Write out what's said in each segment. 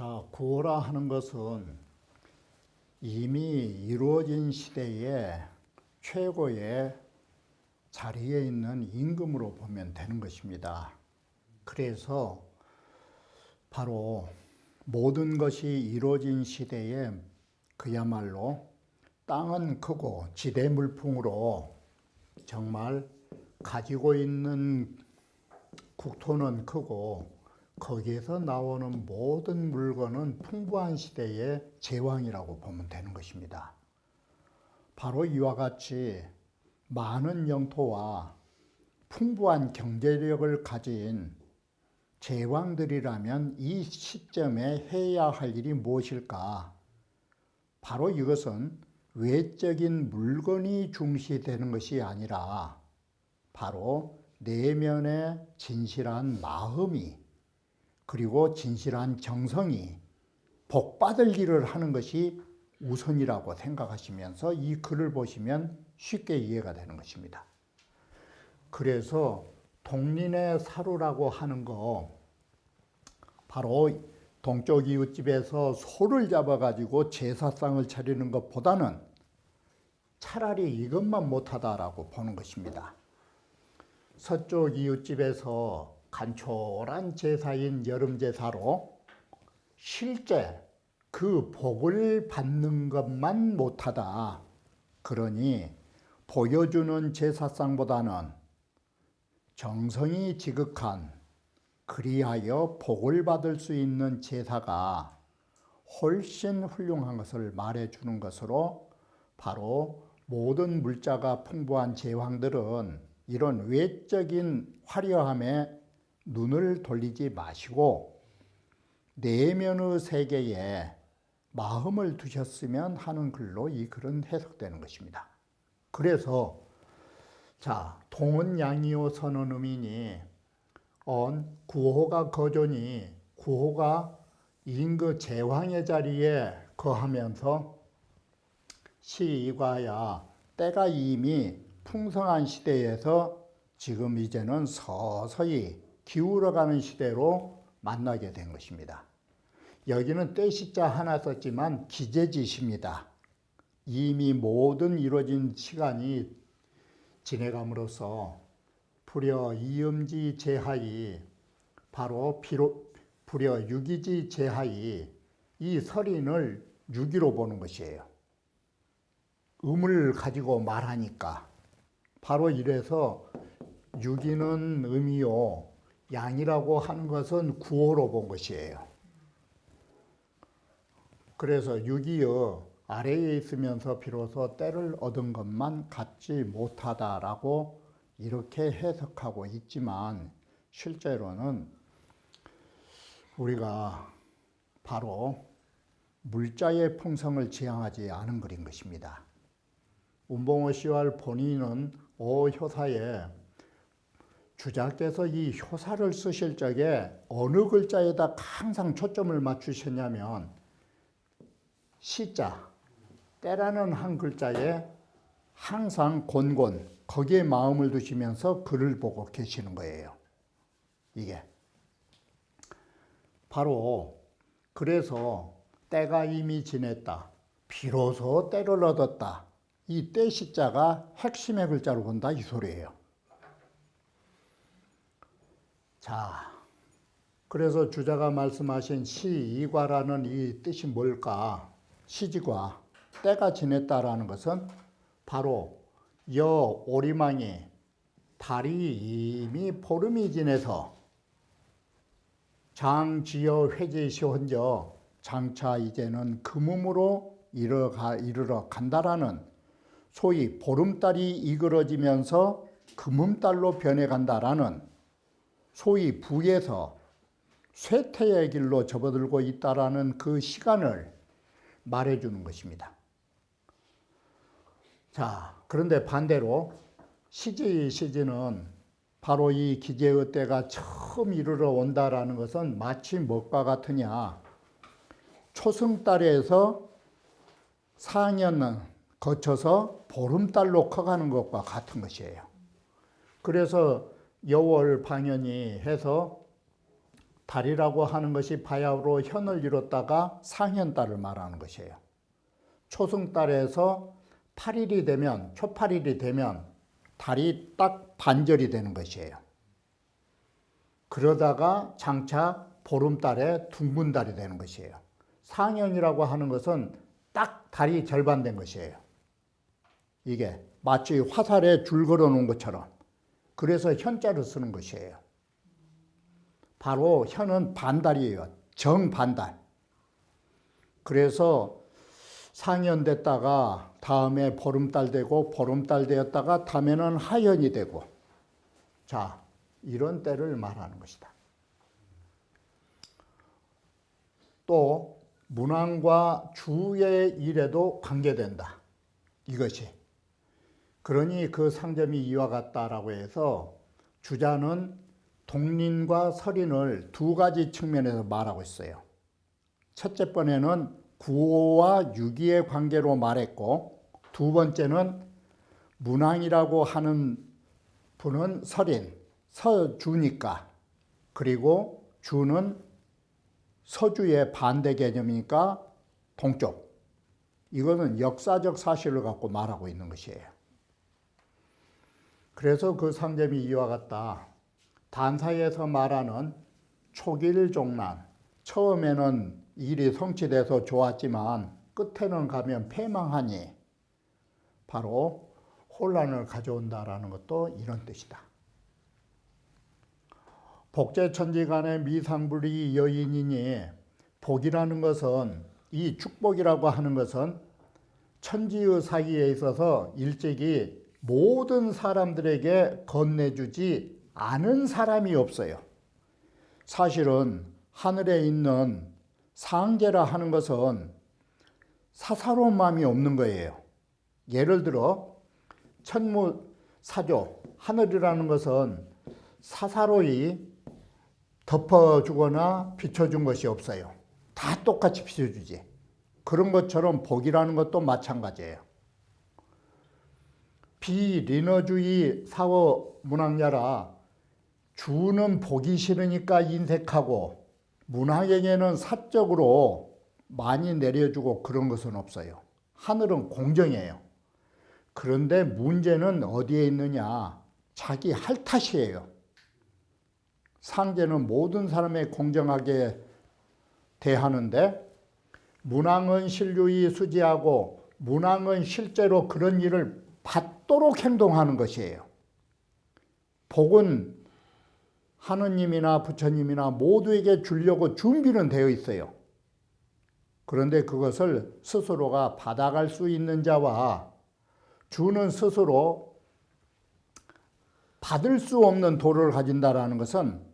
자, 구호라 하는 것은 이미 이루어진 시대의 최고의 자리에 있는 임금으로 보면 되는 것입니다. 그래서 바로 모든 것이 이루어진 시대에 그야말로 땅은 크고 지대 물풍으로 정말 가지고 있는 국토는 크고 거기에서 나오는 모든 물건은 풍부한 시대의 제왕이라고 보면 되는 것입니다. 바로 이와 같이 많은 영토와 풍부한 경제력을 가진 제왕들이라면 이 시점에 해야 할 일이 무엇일까? 바로 이것은 외적인 물건이 중시되는 것이 아니라 바로 내면의 진실한 마음이 그리고 진실한 정성이 복받을 일을 하는 것이 우선이라고 생각하시면서 이 글을 보시면 쉽게 이해가 되는 것입니다. 그래서 동린의 사루라고 하는 거 바로 동쪽 이웃집에서 소를 잡아가지고 제사상을 차리는 것보다는 차라리 이것만 못하다라고 보는 것입니다. 서쪽 이웃집에서 간초란 제사인 여름 제사로 실제 그 복을 받는 것만 못하다. 그러니 보여주는 제사상보다는 정성이 지극한 그리하여 복을 받을 수 있는 제사가 훨씬 훌륭한 것을 말해 주는 것으로 바로 모든 물자가 풍부한 제왕들은 이런 외적인 화려함에 눈을 돌리지 마시고 내면의 세계에 마음을 두셨으면 하는 글로 이 글은 해석되는 것입니다. 그래서 자 동은 양이요 선은 음이니 언 구호가 거존이 구호가 임그 제왕의 자리에 거하면서 시이과야 때가 이미 풍성한 시대에서 지금 이제는 서서히 기울어가는 시대로 만나게 된 것입니다. 여기는 때시자 하나 썼지만 기재짓입니다. 이미 모든 이루어진 시간이 지내감으로써 불여 이음지 제하이 바로 비로, 불여 유기지 제하이 이 설인을 유기로 보는 것이에요. 음을 가지고 말하니까 바로 이래서 유기는 음이요 양이라고 하는 것은 구호로 본 것이에요. 그래서 유기여 아래에 있으면서 비로소 때를 얻은 것만 갖지 못하다라고 이렇게 해석하고 있지만 실제로는 우리가 바로 물자의 풍성을 지향하지 않은 글인 것입니다. 운봉호 씨와 본인은 오 효사에 주자께서 이 효사를 쓰실 적에 어느 글자에다 항상 초점을 맞추셨냐면 시자 때라는 한 글자에 항상 곤곤 거기에 마음을 두시면서 글을 보고 계시는 거예요. 이게 바로 그래서 때가 이미 지냈다. 비로소 때를 얻었다. 이 때 시자가 핵심의 글자로 본다 이 소리예요. 자, 그래서 주자가 말씀하신 시이과라는 이 뜻이 뭘까? 시지과 때가 지냈다라는 것은 바로 여 오리망이 달이 이미 보름이 지내서 장지여 회제시 혼저 장차 이제는 금음으로 이르가, 이르러 간다라는 소위 보름달이 이그러지면서 금음달로 변해간다라는 소위 부에서 쇠퇴의 길로 접어들고 있다라는 그 시간을 말해주는 것입니다. 자, 그런데 반대로 시지 시지는 바로 이 기계의 때가 처음 이르러 온다라는 것은 마치 무엇과 같으냐. 초승달에서 4년 거쳐서 보름달로 커가는 것과 같은 것이에요. 그래서 여월 방연이 해서 달이라고 하는 것이 바야흐로 현을 이뤘다가 상현달을 말하는 것이에요. 초승달에서 8일이 되면 초팔일이 되면 달이 딱 반절이 되는 것이에요. 그러다가 장차 보름달에 둥근 달이 되는 것이에요. 상현이라고 하는 것은 딱 달이 절반된 것이에요. 이게 마치 화살에 줄 걸어 놓은 것처럼. 그래서 현자를 쓰는 것이에요. 바로 현은 반달이에요. 정반달. 그래서 상현됐다가 다음에 보름달 되고 보름달 되었다가 다음에는 하연이 되고 자 이런 때를 말하는 것이다. 또 문왕과 주의 일에도 관계된다. 이것이 그러니 그 상점이 이와 같다라고 해서 주자는 동린과 설인을 두 가지 측면에서 말하고 있어요. 첫째 번에는 구호와 유기의 관계로 말했고 두 번째는 문왕이라고 하는 분은 설인, 서주니까 그리고 주는 서주의 반대 개념이니까 동쪽. 이거는 역사적 사실을 갖고 말하고 있는 것이에요. 그래서 그 상점이 이와 같다. 단사에서 말하는 초길종난. 처음에는 일이 성취돼서 좋았지만 끝에는 가면 패망하니 바로 혼란을 가져온다라는 것도 이런 뜻이다. 복제천지 간의 미상불이 여인이니 복이라는 것은 이 축복이라고 하는 것은 천지의 사이에 있어서 일찍이 모든 사람들에게 건네주지 않은 사람이 없어요. 사실은 하늘에 있는 상계라 하는 것은 사사로운 마음이 없는 거예요. 예를 들어 천무 사조 하늘이라는 것은 사사로이 덮어주거나 비춰준 것이 없어요. 다 똑같이 비춰주지. 그런 것처럼 복이라는 것도 마찬가지예요. 비리너주의 사워 문학야라 주는 보기 싫으니까 인색하고 문학에게는 사적으로 많이 내려주고 그런 것은 없어요. 하늘은 공정해요. 그런데 문제는 어디에 있느냐? 자기 할 탓이에요. 상제는 모든 사람에 공정하게 대하는데 문왕은 신류이 수지하고 문왕은 실제로 그런 일을 받도록 행동하는 것이에요. 복은 하느님이나 부처님이나 모두에게 주려고 준비는 되어 있어요. 그런데 그것을 스스로가 받아갈 수 있는 자와 주는 스스로 받을 수 없는 도를 가진다라는 것은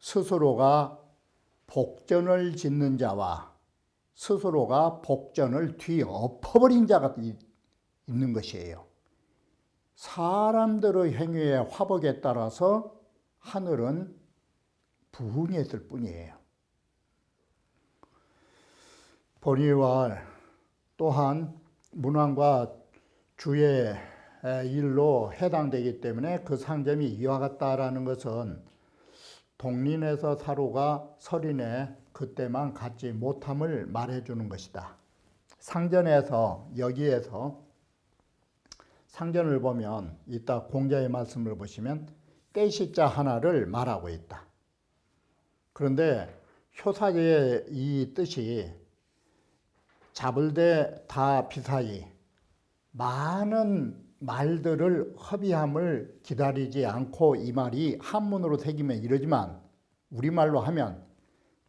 스스로가 복전을 짓는 자와 스스로가 복전을 뒤엎어버린 자가 있는 것이에요. 사람들의 행위의 화복에 따라서 하늘은 부흥했을 뿐이에요. 본의와 또한 문왕과 주의 일로 해당되기 때문에 그 상점이 이와 같다라는 것은 동린에서 사로가 설인에 그때만 갖지 못함을 말해주는 것이다. 상전에서 여기에서 상전을 보면 이따 공자의 말씀을 보시면 떼시자 하나를 말하고 있다. 그런데 효사의 이 뜻이 잡을 때다 비사이 많은 말들을 허비함을 기다리지 않고 이 말이 한문으로 새기면 이러지만 우리말로 하면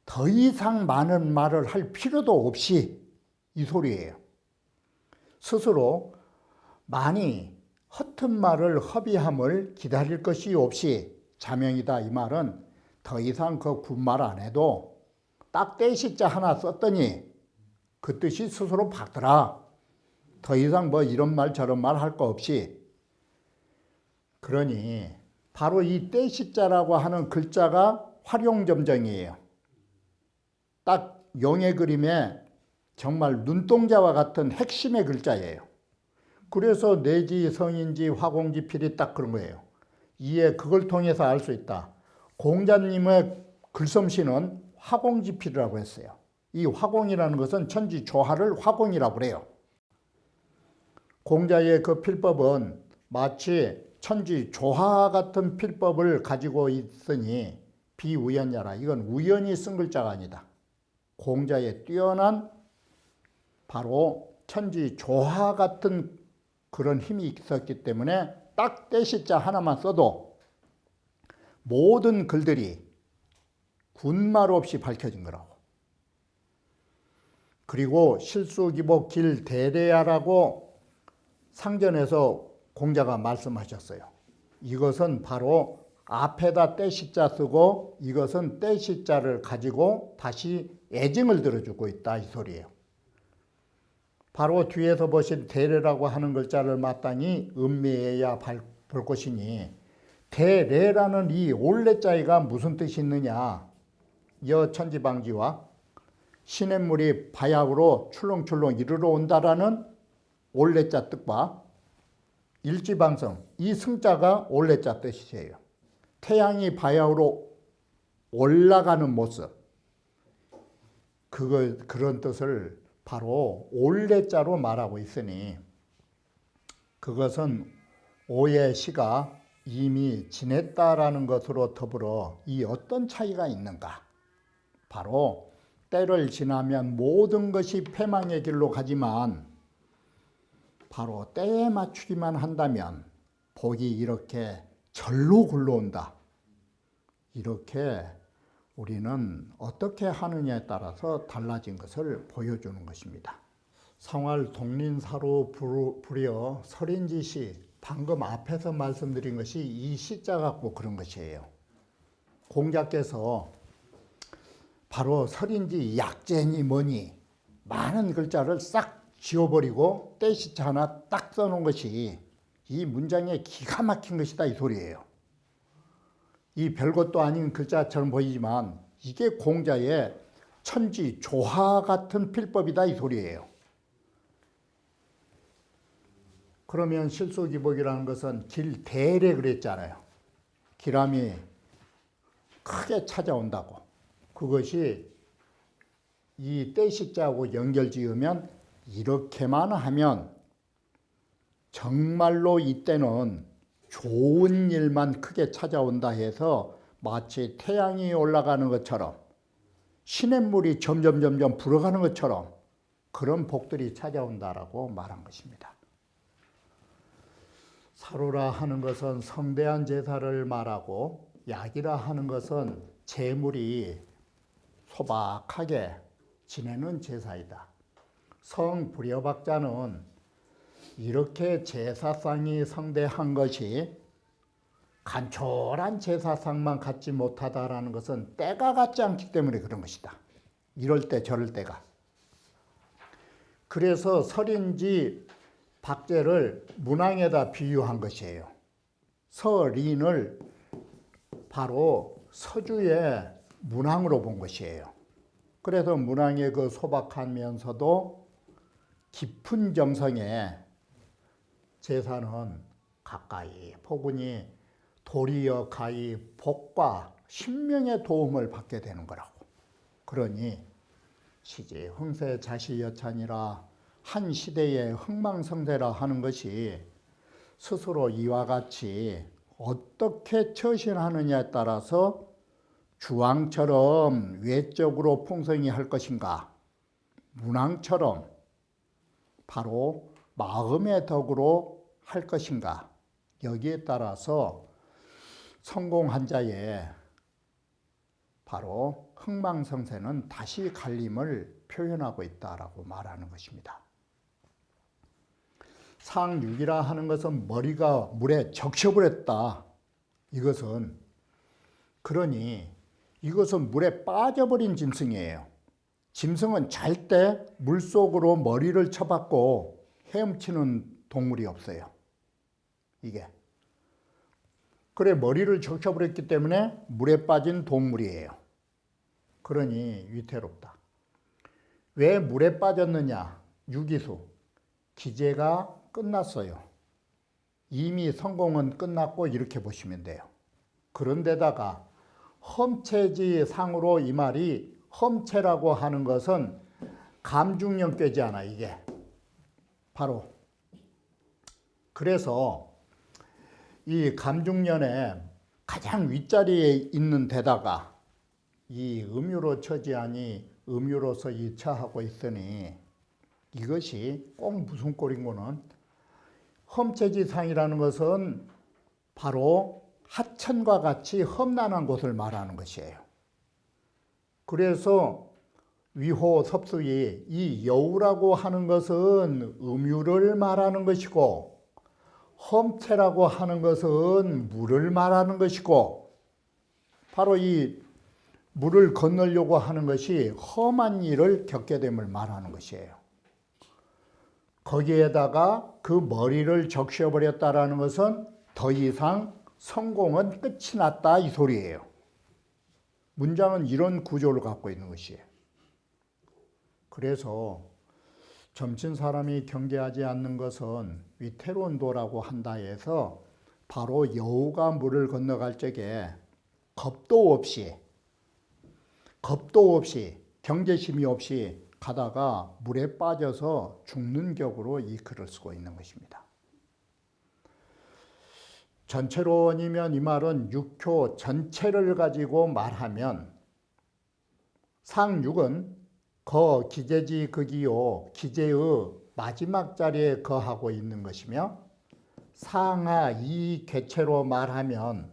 더 이상 많은 말을 할 필요도 없이 이 소리예요. 스스로 많이 허튼 말을 허비함을 기다릴 것이 없이 자명이다 이 말은 더 이상 그 군말 안 해도 딱 떼시자 하나 썼더니 그 뜻이 스스로 받더라. 더 이상 뭐 이런 말 저런 말 할 거 없이 그러니 바로 이 떼시자라고 하는 글자가 활용점정이에요. 딱 용의 그림에 정말 눈동자와 같은 핵심의 글자예요. 그래서 내지 성인지 화공지 필이 딱 그런 거예요. 이에 그걸 통해서 알 수 있다. 공자님의 글솜씨는 화공지 필이라고 했어요. 이 화공이라는 것은 천지 조화를 화공이라고 그래요. 공자의 그 필법은 마치 천지 조화 같은 필법을 가지고 있으니 비우연자라. 이건 우연히 쓴 글자가 아니다. 공자의 뛰어난 바로 천지 조화 같은 그런 힘이 있었기 때문에 딱 떼시자 하나만 써도 모든 글들이 군말 없이 밝혀진 거라고. 그리고 실수기복 길대례야라고 상전에서 공자가 말씀하셨어요. 이것은 바로 앞에다 떼시자 쓰고 이것은 떼시자를 가지고 다시 애증을 들어주고 있다 이 소리예요. 바로 뒤에서 보신 대례라고 하는 글자를 마땅히 음미해야 볼 것이니 대례라는 이 올레자가 무슨 뜻이 있느냐 여 천지방지와 시냇물이 바약으로 출렁출렁 이르러 온다라는 올레자 뜻과 일지방성 이 승자가 올레자 뜻이에요. 태양이 바야흐로 올라가는 모습 그거 그런 뜻을 바로 올레자로 말하고 있으니 그것은 오의 시가 이미 지냈다라는 것으로 더불어 이 어떤 차이가 있는가? 바로 때를 지나면 모든 것이 패망의 길로 가지만 바로 때에 맞추기만 한다면 복이 이렇게 절로 굴러온다. 이렇게 우리는 어떻게 하느냐에 따라서 달라진 것을 보여주는 것입니다. 성활 독린사로 부려 설인지시 방금 앞에서 말씀드린 것이 이 시자 갖고 그런 것이에요. 공자께서 바로 설인지 약재니 뭐니 많은 글자를 싹 지워버리고 떼시자 하나 딱 써놓은 것이 이 문장에 기가 막힌 것이다 이 소리예요. 이 별것도 아닌 글자처럼 보이지만 이게 공자의 천지 조화 같은 필법이다 이 소리예요. 그러면 실소기복이라는 것은 길 대래 그랬잖아요. 기람이 크게 찾아온다고. 그것이 이 떼식자하고 연결 지으면 이렇게만 하면 정말로 이때는 좋은 일만 크게 찾아온다 해서 마치 태양이 올라가는 것처럼 시냇물이 점점 점점 불어가는 것처럼 그런 복들이 찾아온다라고 말한 것입니다. 사로라 하는 것은 성대한 제사를 말하고 약이라 하는 것은 재물이 소박하게 지내는 제사이다. 성 불여박자는 이렇게 제사상이 성대한 것이 간촐한 제사상만 갖지 못하다라는 것은 때가 같지 않기 때문에 그런 것이다. 이럴 때 저럴 때가. 그래서 설인지 박제를 문항에다 비유한 것이에요. 서린을 바로 서주의 문항으로 본 것이에요. 그래서 문항의 그 소박하면서도 깊은 정성에 제사는 가까이 포근이 도리어 가히 복과 신명의 도움을 받게 되는 거라고. 그러니 시제 흥세 자시 여찬이라 한 시대의 흥망성쇠라 하는 것이 스스로 이와 같이 어떻게 처신하느냐에 따라서 주왕처럼 외적으로 풍성히 할 것인가, 문왕처럼 바로 마음의 덕으로 할 것인가, 여기에 따라서 성공한 자의 바로 흥망성쇠는 다시 갈림을 표현하고 있다라고 말하는 것입니다. 상육이라 하는 것은 머리가 물에 적셔버렸다. 이것은 그러니 이것은 물에 빠져버린 짐승이에요. 짐승은 잘 때 물속으로 머리를 쳐박고 헤엄치는 동물이 없어요. 이게. 그래 머리를 적셔버렸기 때문에 물에 빠진 동물이에요. 그러니 위태롭다. 왜 물에 빠졌느냐? 유기수. 기재가 끝났어요. 이미 성공은 끝났고 이렇게 보시면 돼요. 그런데다가 험체지 상으로 이 말이 험체라고 하는 것은 감중령 꾀잖아 이게 바로 그래서 이 감중년의 가장 윗자리에 있는 데다가 이 음유로 처지하니 음유로서 이처하고 있으니 이것이 꼭 무슨 꼴인 거는 험체지상이라는 것은 바로 하천과 같이 험난한 곳을 말하는 것이에요. 그래서 위호 섭수이 이 여우라고 하는 것은 음유를 말하는 것이고 험체라고 하는 것은 물을 말하는 것이고 바로 이 물을 건너려고 하는 것이 험한 일을 겪게 됨을 말하는 것이에요. 거기에다가 그 머리를 적셔버렸다라는 것은 더 이상 성공은 끝이 났다 이 소리예요. 문장은 이런 구조를 갖고 있는 것이에요. 그래서 점친 사람이 경계하지 않는 것은 위태로운 도라고 한다 해서 바로 여우가 물을 건너갈 적에 겁도 없이 겁도 없이 경계심이 없이 가다가 물에 빠져서 죽는 격으로 이 글을 쓰고 있는 것입니다. 전체로 아니면 이 말은 육효 전체를 가지고 말하면 상육은 거 기재지 극이요 기재의 마지막 자리에 거하고 있는 것이며 상하 이 개체로 말하면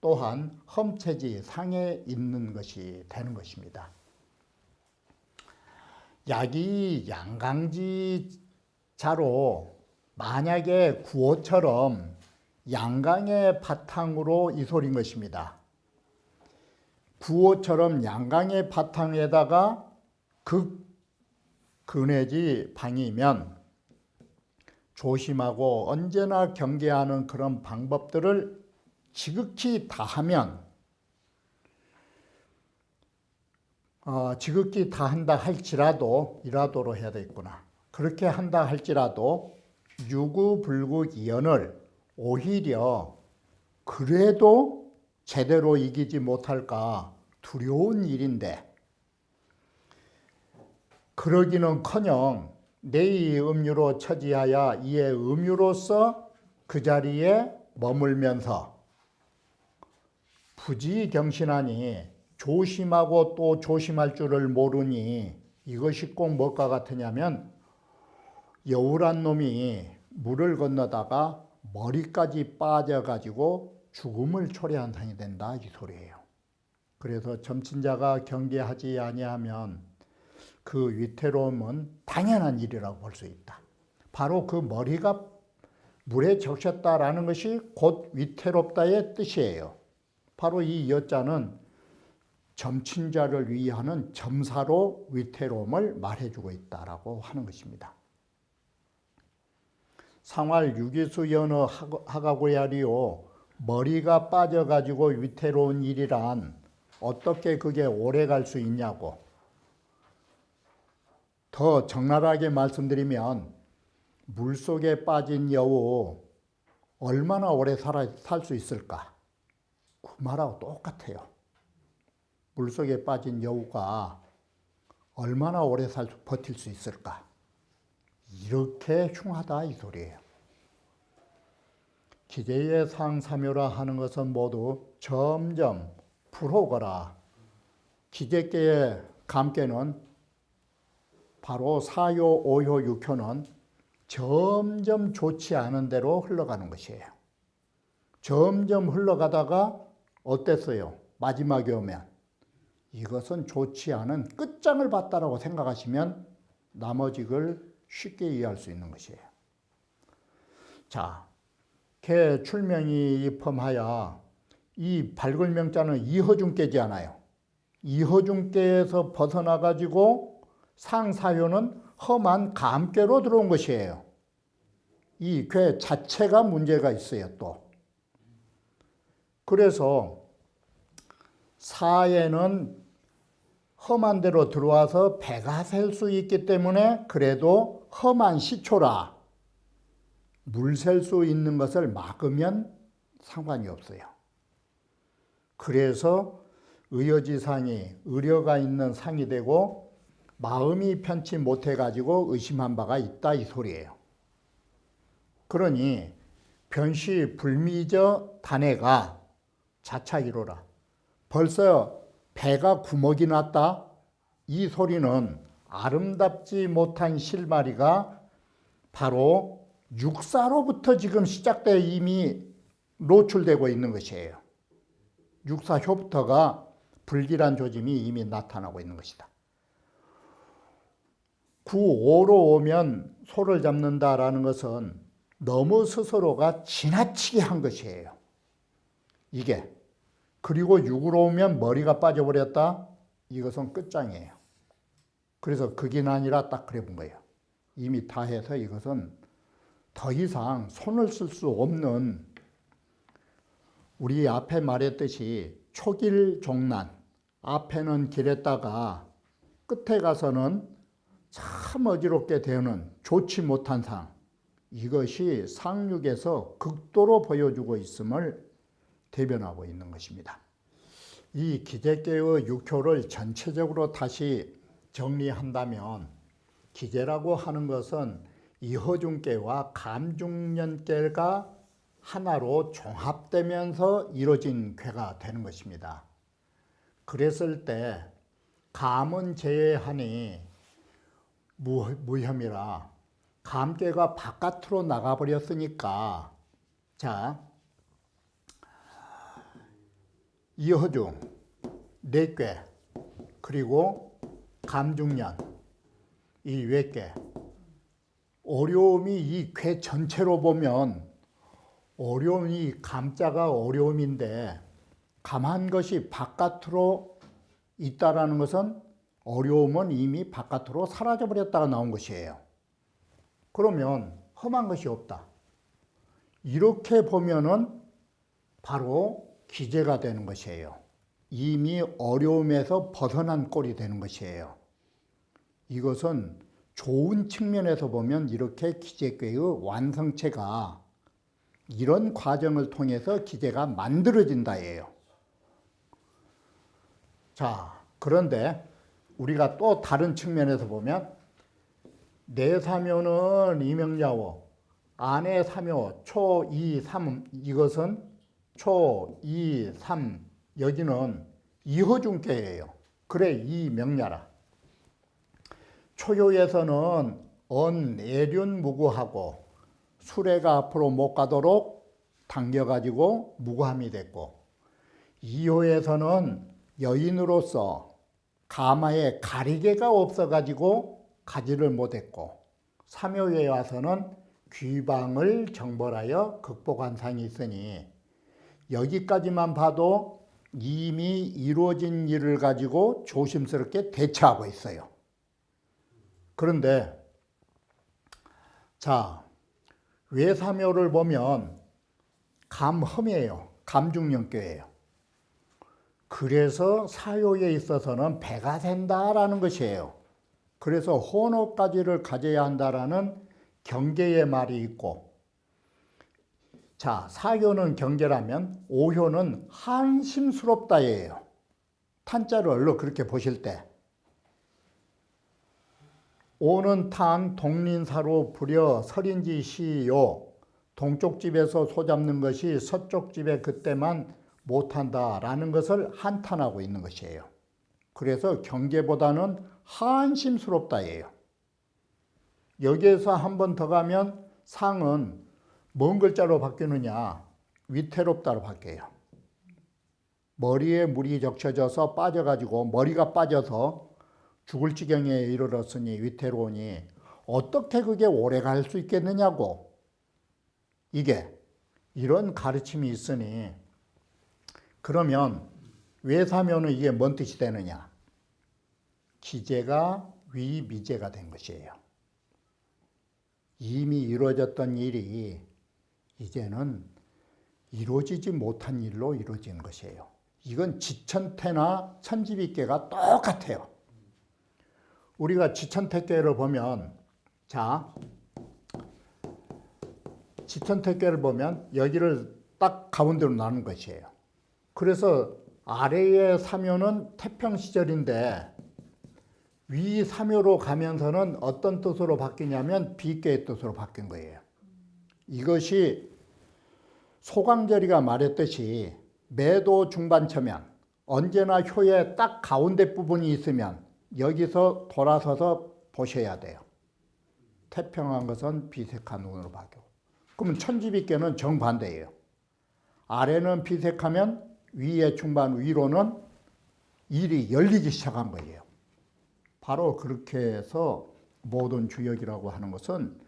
또한 험체지 상에 있는 것이 되는 것입니다. 약이 양강지 자로 만약에 구호처럼 양강의 바탕으로 이솔인 것입니다. 구호처럼 양강의 바탕에다가 극 근해지 방이면 조심하고 언제나 경계하는 그런 방법들을 지극히 다하면 어, 지극히 다 한다 할지라도 이라도로 해야 되겠구나. 그렇게 한다 할지라도 유구불구 이연을 오히려 그래도 제대로 이기지 못할까 두려운 일인데 그러기는커녕 내의 음유로 처지하여 이의 음유로서 그 자리에 머물면서 부지 경신하니 조심하고 또 조심할 줄을 모르니 이것이 꼭 뭘까 같으냐면 여우란 놈이 물을 건너다가 머리까지 빠져가지고 죽음을 초래한 상이 된다 이 소리예요. 그래서 점친 자가 경계하지 아니하면 그 위태로움은 당연한 일이라고 볼 수 있다. 바로 그 머리가 물에 적셨다라는 것이 곧 위태롭다의 뜻이에요. 바로 이 여자는 점친 자를 위하는 점사로 위태로움을 말해주고 있다라고 하는 것입니다. 상활 유기수 연어 하가고야리오 머리가 빠져가지고 위태로운 일이란 어떻게 그게 오래 갈 수 있냐고 더 적나라하게 말씀드리면 물 속에 빠진 여우 얼마나 오래 살 수 있을까? 그 말하고 똑같아요. 물 속에 빠진 여우가 얼마나 오래 살, 버틸 수 있을까? 이렇게 흉하다 이 소리예요. 기재의 상사묘라 하는 것은 모두 점점 불호거라. 기재계의 감계는 바로 사요, 오효, 육효는 점점 좋지 않은 대로 흘러가는 것이에요. 점점 흘러가다가 어땠어요? 마지막에 오면 이것은 좋지 않은 끝장을 봤다라고 생각하시면 나머지를 쉽게 이해할 수 있는 것이에요. 자, 개 출명이 입험하여 이 발굴명자는 이허중께지 않아요. 이허중께에서 벗어나 가지고 상사효는 험한 감께로 들어온 것이에요. 이 괴 자체가 문제가 있어요, 또. 그래서 사에는 험한 데로 들어와서 배가 셀 수 있기 때문에 그래도 험한 시초라 물 셀 수 있는 것을 막으면 상관이 없어요. 그래서 의여지상이 의려가 있는 상이 되고 마음이 편치 못해 가지고 의심한 바가 있다 이 소리예요. 그러니 변시 불미저 단해가 자차 이로라. 벌써 배가 구멍이 났다. 이 소리는 아름답지 못한 실마리가 바로 육사로부터 지금 시작돼 이미 노출되고 있는 것이에요. 육사효부터가 불길한 조짐이 이미 나타나고 있는 것이다. 구오로 오면 소를 잡는다라는 것은 너무 스스로가 지나치게 한 것이에요. 이게. 그리고 육으로 오면 머리가 빠져버렸다? 이것은 끝장이에요. 그래서 극이 아니라 딱 그래 본 거예요. 이미 다 해서 이것은 더 이상 손을 쓸 수 없는 우리 앞에 말했듯이 초길 종난, 앞에는 길했다가 끝에 가서는 참 어지럽게 되는 좋지 못한 상, 이것이 상륙에서 극도로 보여주고 있음을 대변하고 있는 것입니다. 이 기재계의 육효를 전체적으로 다시 정리한다면 기재라고 하는 것은 이허중계와 감중년계가 하나로 종합되면서 이루어진 괴가 되는 것입니다. 그랬을 때 감은 제외하니 무혐이라. 감계가 바깥으로 나가버렸으니까. 자 이허중 내괴 그리고 감중년 이 외괴. 어려움이 이 괴 전체로 보면 어려움이 감자가 어려움인데 감한 것이 바깥으로 있다라는 것은 어려움은 이미 바깥으로 사라져 버렸다가 나온 것이에요. 그러면 험한 것이 없다. 이렇게 보면은 바로 기재가 되는 것이에요. 이미 어려움에서 벗어난 꼴이 되는 것이에요. 이것은 좋은 측면에서 보면 이렇게 기재교의 완성체가 이런 과정을 통해서 기재가 만들어진다예요. 자, 그런데 우리가 또 다른 측면에서 보면 내 사묘는 이명야오, 안의 사묘 초, 이, 삼 이것은 초, 이, 삼 여기는 이허중계예요. 그래 이 명야라. 초요에서는 언, 애륜 무구하고 수레가 앞으로 못 가도록 당겨가지고 무구함이 됐고 이호에서는 여인으로서 가마에 가리개가 없어가지고 가지를 못했고 삼요에 와서는 귀방을 정벌하여 극복한 상이 있으니 여기까지만 봐도 이미 이루어진 일을 가지고 조심스럽게 대처하고 있어요. 그런데 자 외사묘를 보면 감험이에요. 감중령교예요. 그래서 사요에 있어서는 배가 된다라는 것이에요. 그래서 혼호까지를 가져야 한다라는 경계의 말이 있고 자, 사교는 경계라면 오효는 한심스럽다예요. 탄자를 얼로 그렇게 보실 때 오는 탄 동린사로 부려 설인지 시요 동쪽 집에서 소 잡는 것이 서쪽 집에 그때만 못한다라는 것을 한탄하고 있는 것이에요. 그래서 경계보다는 한심스럽다예요. 여기에서 한 번 더 가면 상은 뭔 글자로 바뀌느냐? 위태롭다로 바뀌어요. 머리에 물이 적셔져서 빠져가지고 머리가 빠져서 죽을 지경에 이르렀으니 위태로우니 어떻게 그게 오래 갈 수 있겠느냐고 이게 이런 가르침이 있으니 그러면 왜 사면은 이게 뭔 뜻이 되느냐? 기재가 위미재가 된 것이에요. 이미 이루어졌던 일이 이제는 이루어지지 못한 일로 이루어진 것이에요. 이건 지천태나 천지비계가 똑같아요. 우리가 지천태계를 보면 자 지천태계를 보면 여기를 딱 가운데로 나눈 것이에요. 그래서 아래의 사묘는 태평 시절인데 위 사묘로 가면서는 어떤 뜻으로 바뀌냐면 비계의 뜻으로 바뀐 거예요. 이것이 소강절이가 말했듯이 매도 중반처면 언제나 효의 딱 가운데 부분이 있으면 여기서 돌아서서 보셔야 돼요. 태평한 것은 비색한 운으로 바뀌고. 그러면 천지비계는 정반대예요. 아래는 비색하면 위에 중반 위로는 일이 열리기 시작한 거예요. 바로 그렇게 해서 모든 주역이라고 하는 것은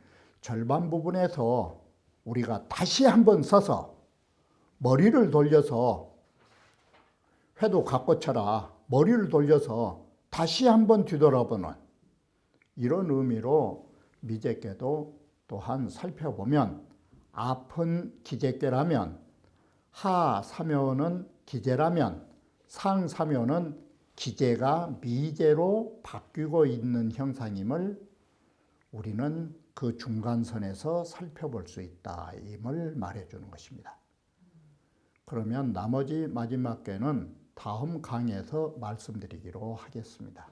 절반 부분에서 우리가 다시 한번 써서 머리를 돌려서 회도 갖고 쳐라 머리를 돌려서 다시 한번 뒤돌아보는 이런 의미로 미제께도 또한 살펴보면 앞은 기제께라면 하 사묘는 기제라면 상 사묘는 기제가 미제로 바뀌고 있는 형상임을 우리는 그 중간선에서 살펴볼 수 있다 임을 말해주는 것입니다. 그러면 나머지 마지막 개는 다음 강의에서 말씀드리기로 하겠습니다.